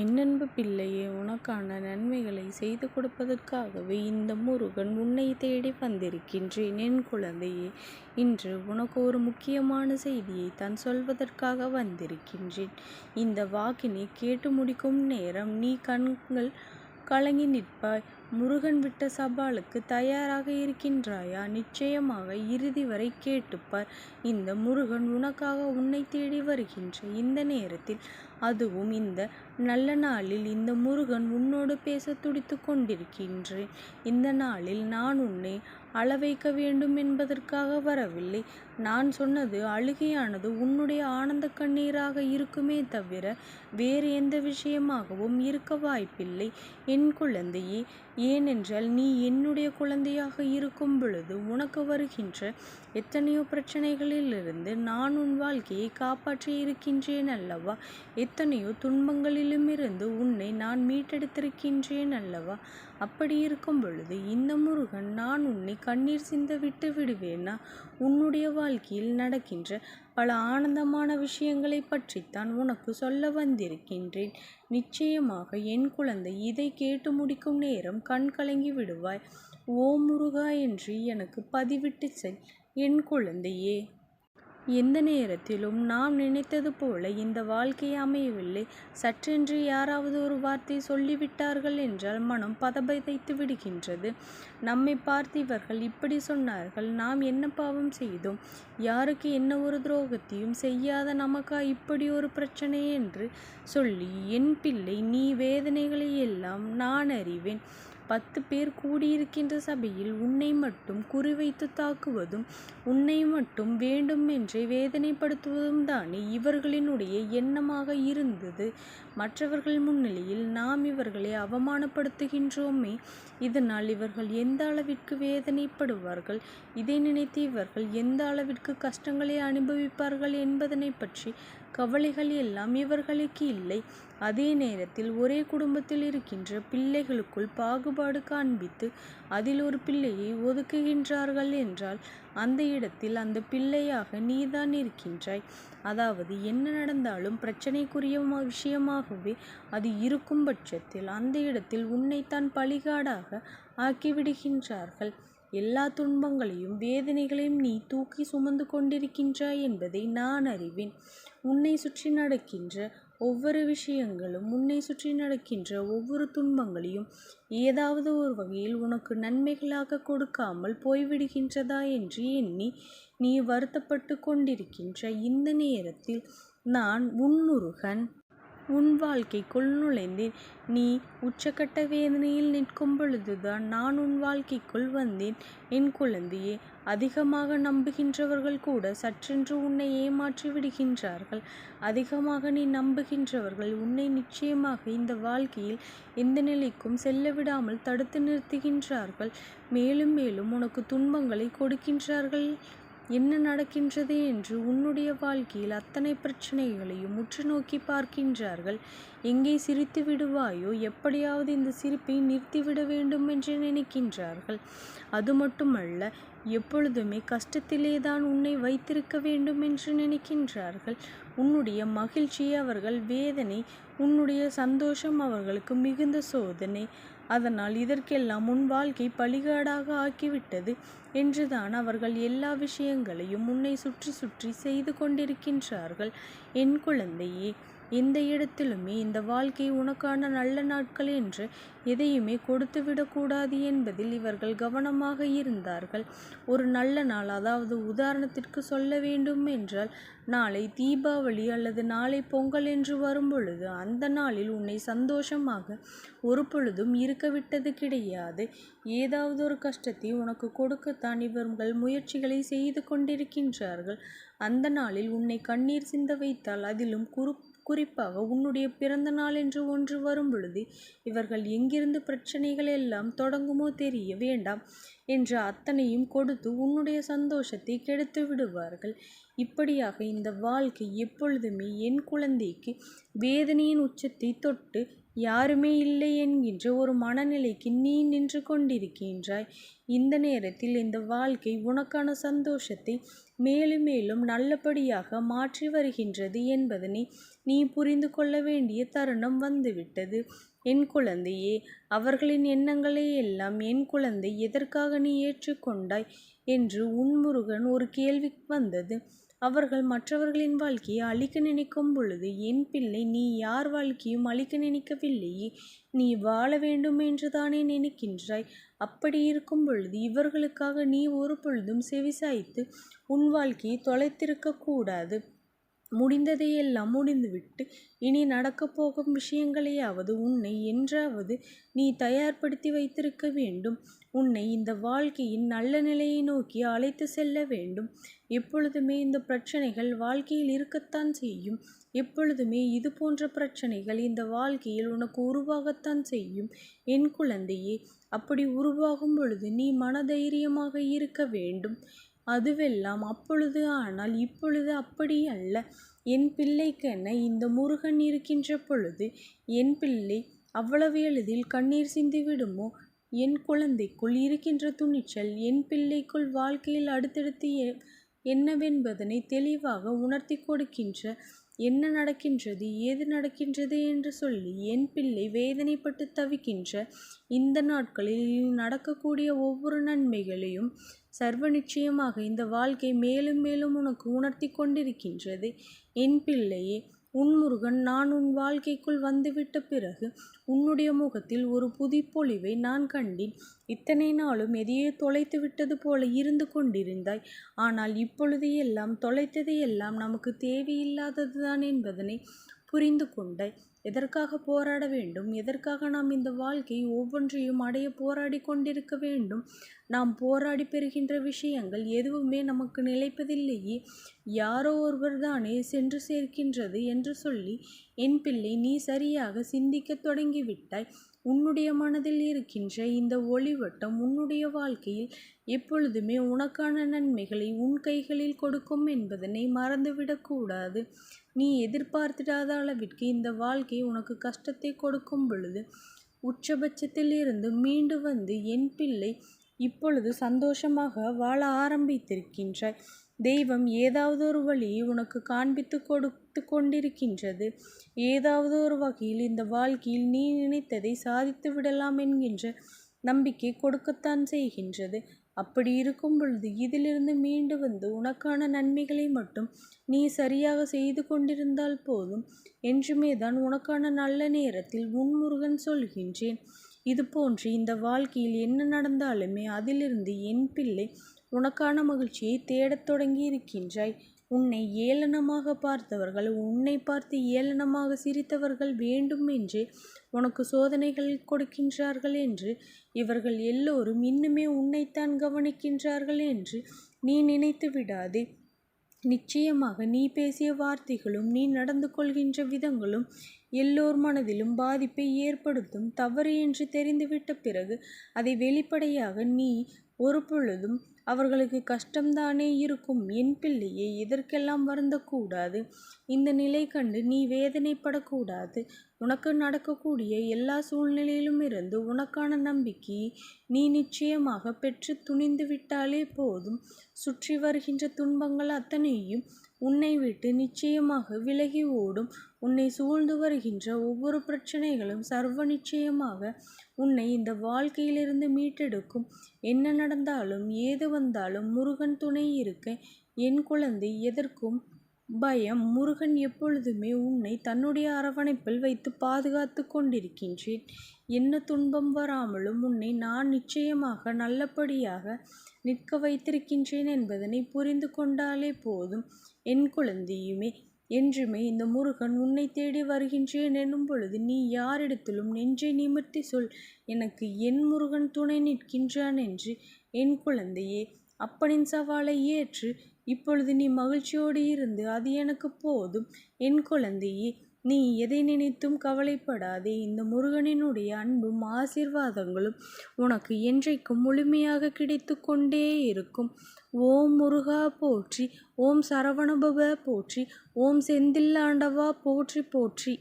என்னன்பு பிள்ளையே உனக்கான நன்மைகளை செய்து கொடுப்பதற்காகவே இந்த முருகன் உன்னை தேடி வந்திருக்கின்றேன். என் குழந்தையே இன்று உனக்கு ஒரு முக்கியமான செய்தியை தான் சொல்வதற்காக வந்திருக்கின்றேன். இந்த வாக்கினை கேட்டு முடிக்கும் நேரம் நீ கண்கள் கலங்கி நிற்பாய். முருகன் விட்ட சவாலுக்கு தயாராக இருக்கின்றாயா? நிச்சயமாக இறுதி வரை கேட்டுப்பார். இந்த முருகன் உனக்காக உன்னை தேடி வருகின்ற இந்த நேரத்தில் அதுவும் இந்த நல்ல நாளில் இந்த முருகன் உன்னோடு பேச துடித்து கொண்டிருக்கின்றேன். இந்த நாளில் நான் உன்னை அழ வைக்க வேண்டும் என்பதற்காக வரவில்லை. நான் சொன்னது அழுகையானது உன்னுடைய ஆனந்த கண்ணீராக இருக்குமே தவிர வேறு எந்த விஷயமாகவும் இருக்க வாய்ப்பில்லை. என் குழந்தையே ஏனென்றால் நீ என்னுடைய குழந்தையாக இருக்கும் பொழுது உனக்கு வருகின்ற எத்தனையோ பிரச்சனைகளிலிருந்து நான் உன் வாழ்க்கையை காப்பாற்றி இருக்கின்றேன் அல்லவா? எத்தனையோ துன்பங்களிலுமிருந்து உன்னை நான் மீட்டெடுத்திருக்கின்றேன் அல்லவா? அப்படி இருக்கும் பொழுது இந்த முருகன் நான் உன்னை கண்ணீர் சிந்த விட்டு விடுவேனா? உன்னுடைய வாழ்க்கையில் நடக்கின்ற பல ஆனந்தமான விஷயங்களை பற்றித்தான் உனக்கு சொல்ல வந்திருக்கின்றேன். நிச்சயமாக என் குழந்தை இதை கேட்டு முடிக்கும் நேரம் கண் கலங்கி விடுவாய். ஓ முருகா என்று எனக்கு பதிவிட்டு செல். என் குழந்தையே எந்த நேரத்திலும் நாம் நினைத்தது போல இந்த வாழ்க்கை அமையவில்லை. சற்றென்று யாராவது ஒரு வார்த்தை சொல்லிவிட்டார்கள் என்றால் மனம் பதபதைத்து விடுகின்றது. நம்மை பார்த்து இவர்கள் இப்படி சொன்னார்கள். நாம் என்ன பாவம் செய்தோம்? யாருக்கு என்ன ஒரு துரோகத்தையும் செய்யாத நமக்கா இப்படி ஒரு பிரச்சனை என்று சொல்லி என் பிள்ளை நீ வேதனைகளை எல்லாம் நான் அறிவேன். பத்து பேர் கூடியிருக்கின்ற சபையில் உன்னை மட்டும் குறிவைத்து தாக்குவதும் உன்னை மட்டும் வேண்டுமென்றே வேதனைப்படுத்துவதும் தானே இவர்களினுடைய எண்ணமாக இருந்தது. மற்றவர்கள் முன்னிலையில் நாம் இவர்களை அவமானப்படுத்துகின்றோமே. இதனால் இவர்கள் எந்த அளவிற்கு வேதனைப்படுவார்கள்? இதை நினைத்து இவர்கள் எந்த அளவிற்கு கஷ்டங்களை அனுபவிப்பார்கள் என்பதனை பற்றி கவலைகள் எல்லாம் இவர்களுக்கு இல்லை. அதே நேரத்தில் ஒரே குடும்பத்தில் இருக்கின்ற பிள்ளைகளுக்குள் பாகுபாடு காண்பித்து அதில் ஒரு பிள்ளையை ஒதுக்குகின்றார்கள் என்றால் அந்த இடத்தில் அந்த பிள்ளையாக நீதான் இருக்கின்றாய். அதாவது என்ன நடந்தாலும் பிரச்சனைக்குரிய விஷயமாகவே அது இருக்கும் பட்சத்தில் அந்த இடத்தில் உன்னைத்தான் பழிகாடாக ஆக்கிவிடுகின்றார்கள். எல்லா துன்பங்களையும் வேதனைகளையும் நீ தூக்கி சுமந்து கொண்டிருக்கின்றாய் என்பதை நான் அறிவேன். உன்னை சுற்றி நடக்கின்ற ஒவ்வொரு விஷயங்களும் உன்னை சுற்றி நடக்கின்ற ஒவ்வொரு துன்பங்களையும் ஏதாவது ஒரு வகையில் உனக்கு நன்மைகளாக கொடுக்காமல் போய்விடுகின்றதா என்று எண்ணி நீ வருத்தப்பட்டு கொண்டிருக்கின்ற இந்த நேரத்தில் நான் உன் முருகன் உன் வாழ்க்கைக்குள் நுழைந்தேன். நீ உச்சக்கட்ட வேதனையில் நிற்கும் பொழுதுதான் நான் உன் வாழ்க்கைக்குள் வந்தேன். என் குழந்தையே அதிகமாக நம்புகின்றவர்கள் கூட சற்றென்று உன்னை ஏமாற்றி விடுகின்றார்கள். அதிகமாக நீ நம்புகின்றவர்கள் உன்னை நிச்சயமாக இந்த வாழ்க்கையில் எந்த நிலைக்கும் செல்ல விடாமல் தடுத்து நிறுத்துகின்றார்கள். மேலும் மேலும் உனக்கு துன்பங்களை கொடுக்கின்றார்கள். என்ன நடக்கின்றது என்று உன்னுடைய வாழ்க்கையில் அத்தனை பிரச்சனைகளையும் உற்று நோக்கி பார்க்கின்றார்கள். எங்கே சிரித்து விடுவாயோ? எப்படியாவது இந்த சிரிப்பை நிறுத்திவிட வேண்டும் என்று நினைக்கின்றார்கள். அது மட்டுமல்ல எப்பொழுதுமே கஷ்டத்திலே தான் உன்னை வைத்திருக்க வேண்டும் என்று நினைக்கின்றார்கள். உன்னுடைய மகிழ்ச்சி அவர்கள் வேதனை உன்னுடைய சந்தோஷம் அவர்களுக்கு மிகுந்த சோதனை. அதனால் இதற்கெல்லாம் உன் வாழ்க்கை பழிகாடாக ஆக்கிவிட்டது என்றுதான் அவர்கள் எல்லா விஷயங்களையும் உன்னை சுற்றி சுற்றி செய்து கொண்டிருக்கின்றார்கள். என் குழந்தையே இந்த இடத்திலுமே இந்த வாழ்க்கை உனக்கான நல்ல நாட்கள் என்று எதையுமே கொடுத்து விடக்கூடாது என்பதில் இவர்கள் கவனமாக இருந்தார்கள். ஒரு நல்ல நாள் அதாவது உதாரணத்திற்கு சொல்ல வேண்டும் என்றால் நாளை தீபாவளி அல்லது நாளை பொங்கல் என்று வரும்பொழுது அந்த நாளில் உன்னை சந்தோஷமாக ஒரு பொழுதும் இருக்க விட்டது கிடையாது. ஏதாவது ஒரு கஷ்டத்தை உனக்கு கொடுக்கத்தான் இவர்கள் முயற்சிகளை செய்து கொண்டிருக்கின்றார்கள். அந்த நாளில் உன்னை கண்ணீர் சிந்த வைத்தால் அதிலும் குறு குறிப்பாக உன்னுடைய பிறந்த நாள் என்று ஒன்று வரும் பொழுது இவர்கள் எங்கிருந்து பிரச்சனைகள் எல்லாம் தொடங்குமோ தெரிய வேண்டாம் என்று அத்தனையும் கொடுத்து உன்னுடைய சந்தோஷத்தை கெடுத்து விடுவார்கள். இப்படியாக இந்த வாழ்க்கை எப்பொழுதுமே என் குழந்தைக்கு வேதனையின் உச்சத்தை தொட்டு யாருமே இல்லை என்கின்ற ஒரு மனநிலைக்கு நீ நின்று கொண்டிருக்கின்றாய். இந்த நேரத்தில் இந்த வாழ்க்கை உனக்கான சந்தோஷத்தை மேலும் மேலும் நல்லபடியாக மாற்றி வருகின்றது என்பதனை நீ புரிந்து கொள்ள வேண்டிய தருணம் வந்துவிட்டது. என் குழந்தையே அவர்களின் எண்ணங்களை எல்லாம் என் குழந்தை எதற்காக நீ ஏற்றுக்கொண்டாய்? என்று உன்முருகன் ஒரு கேள்வி வந்தது. அவர்கள் மற்றவர்களின் வாழ்க்கையை அழிக்க நினைக்கும் பொழுது என் பிள்ளை நீ யார் வாழ்க்கையும் அழிக்க நினைக்கவில்லையே? நீ வாழ வேண்டும் என்று தானே நினைக்கின்றாய். அப்படி இருக்கும் பொழுது இவர்களுக்காக நீ ஒரு பொழுதும் செவிசாய்த்து உன் வாழ்க்கையை தொலைத்திருக்க கூடாது. முடிந்ததையெல்லாம் முடிந்துவிட்டு இனி நடக்கப் போகும் விஷயங்களையாவது உன்னை என்றாவது நீ தயார்படுத்தி வைத்திருக்க வேண்டும். உன்னை இந்த வாழ்க்கையின் நல்ல நிலையை நோக்கி அழைத்து செல்ல வேண்டும். எப்பொழுதுமே இந்த பிரச்சனைகள் வாழ்க்கையில் இருக்கத்தான் செய்யும். எப்பொழுதுமே இது போன்ற பிரச்சனைகள் இந்த வாழ்க்கையில் உனக்கு உருவாகத்தான் செய்யும். என் குழந்தையே அப்படி உருவாகும் பொழுது நீ மனதைரியமாக இருக்க வேண்டும். அதுவெல்லாம் அப்பொழுது ஆனால் இப்பொழுது அப்படி அல்ல. என் பிள்ளைக்கென இந்த முருகன் இருக்கின்ற பொழுது என் பிள்ளை அவ்வளவு எளிதில் கண்ணீர் சிந்திவிடுமோ என் குழந்தைக்குள் இருக்கின்ற துணிச்சல் என் பிள்ளைக்குள் வாழ்க்கையில் அடுத்தடுத்து என்னவென்பதனை தெளிவாக உணர்த்தி கொடுக்கின்ற என்ன நடக்கின்றது ஏது நடக்கின்றது என்று சொல்லி என் பிள்ளை வேதனைப்பட்டு தவிக்கின்ற இந்த நாட்களில் நடக்கக்கூடிய ஒவ்வொரு நன்மைகளையும் சர்வ நிச்சயமாக இந்த வாழ்க்கை மேலும் மேலும் உனக்கு உணர்த்தி கொண்டிருக்கின்றது. என் பிள்ளையே உன் முருகன் நான் உன் வாழ்க்கைக்குள் வந்துவிட்ட பிறகு உன்னுடைய முகத்தில் ஒரு புதிப்பொழிவை நான் கண்டேன். இத்தனை நாளும் எதையே தொலைத்து விட்டது போல இருந்து கொண்டிருந்தாய். ஆனால் இப்பொழுது எல்லாம் தொலைத்ததையெல்லாம் நமக்கு தேவையில்லாததுதான் என்பதனை புரிந்து கொண்டாய் எதற்காக போராட வேண்டும்? எதற்காக நாம் இந்த வாழ்க்கை ஒவ்வொன்றையும் அடைய போராடி கொண்டிருக்க வேண்டும்? நாம் போராடி பெறுகின்ற விஷயங்கள் எதுவுமே நமக்கு நிலைப்பதில்லையே. யாரோ ஒருவர் தானே சென்று சேர்க்கின்றது என்று சொல்லி என் பிள்ளை நீ சரியாக சிந்திக்கத் தொடங்கிவிட்டாய். உன்னுடைய மனதில் இருக்கின்ற இந்த ஒளிவட்டம் உன்னுடைய வாழ்க்கையில் எப்பொழுதுமே உனக்கான நன்மைகளை உன் கைகளில் கொடுக்கும் என்பதனை மறந்துவிடக்கூடாது நீ எதிர்பார்த்திடாத அளவிற்கு இந்த வாழ்க்கை உனக்கு கஷ்டத்தை கொடுக்கும் பொழுது உச்சபட்சத்தில் இருந்து மீண்டு வந்து என் பிள்ளை இப்பொழுது சந்தோஷமாக வாழ ஆரம்பித்திருக்கின்றாய். தெய்வம் ஏதாவது ஒரு வழியை உனக்கு காண்பித்து கொடுத்து கொண்டிருக்கின்றது. ஏதாவது ஒரு வகையில் இந்த வாழ்க்கையில் நீ நினைத்ததை சாதித்து விடலாம் என்கின்ற நம்பிக்கை கொடுக்கத்தான் செய்கின்றது. அப்படி இருக்கும் பொழுது இதிலிருந்து மீண்டு வந்து உனக்கான நன்மைகளை மட்டும் நீ சரியாக செய்து கொண்டிருந்தால் போதும். என்றுமே தான் உனக்கான நல்ல நேரத்தில் உன்முருகன் சொல்கின்றேன். இது போன்று இந்த வாழ்க்கையில் என்ன நடந்தாலுமே அதிலிருந்து என் பிள்ளை உனக்கான மகிழ்ச்சியை தேடத் தொடங்கி இருக்கின்றாய். உன்னை ஏளனமாக பார்த்தவர்கள் உன்னை பார்த்து ஏளனமாக சிரித்தவர்கள் வேண்டும் என்று உனக்கு சோதனைகள் கொடுக்கின்றார்கள் என்று இவர்கள் எல்லோரும் இன்னுமே உன்னைத்தான் கவனிக்கின்றார்கள் என்று நீ நினைத்து விடாதே. நிச்சயமாக நீ பேசிய வார்த்தைகளும் நீ நடந்து கொள்கின்ற விதங்களும் எல்லோர் மனதிலும் பாதிப்பை ஏற்படுத்தும் தவறு என்று தெரிந்துவிட்ட பிறகு அதை வெளிப்படையாக நீ ஒரு பொழுதும் அவர்களுக்கு கஷ்டம்தானே இருக்கும். என் பிள்ளையே இதற்கெல்லாம் வருந்தக்கூடாது? இந்த நிலை கண்டு நீ வேதனைப்படக்கூடாது. உனக்கு நடக்கக்கூடிய எல்லா சூழ்நிலையிலும் இருந்து உனக்கான நம்பிக்கை நீ நிச்சயமாக பெற்று துணிந்து விட்டாலே போதும். சுற்றி வருகின்ற துன்பங்கள் அத்தனையும் உன்னை விட்டு நிச்சயமாக விலகி ஓடும். உன்னை சூழ்ந்து வருகின்ற ஒவ்வொரு பிரச்சனைகளும் சர்வ நிச்சயமாக உன்னை இந்த வாழ்க்கையிலிருந்து மீட்டெடுக்கும். என்ன நடந்தாலும் ஏது வந்தாலும் முருகன் துணை இருக்க என் குழந்தை எதற்கும் பயம். முருகன் எப்பொழுதுமே உன்னை தன்னுடைய அரவணைப்பில் வைத்து பாதுகாத்து கொண்டிருக்கின்றேன். என்ன துன்பம் வராமலும் உன்னை நான் நிச்சயமாக நல்லபடியாக நிற்க வைத்திருக்கின்றேன் என்பதனை புரிந்து கொண்டாலே போதும். என் குழந்தையுமே என்றுமே இந்த முருகன் உன்னை தேடி வருகின்றேன் எனும் பொழுது நீ யாரிடத்திலும் நெஞ்சை நிமிர்த்தி சொல். எனக்கு என் முருகன் துணை நிற்கின்றான் என்று என் குழந்தையே அப்பனின் சவாலை ஏற்று இப்பொழுது நீ மகிழ்ச்சியோடு இருந்து அது எனக்கு போதும். என் குழந்தையே நீ எதை நினைத்தும் கவலைப்படாதே. இந்த முருகனினுடைய அன்பும் ஆசீர்வாதங்களும் உனக்கு என்றைக்கும் முழுமையாக கிடைத்து கொண்டே இருக்கும். ஓம் முருகா போற்றி ஓம் சரவணபவ போற்றி ஓம் செந்தில்லாண்டவா போற்றி போற்றி.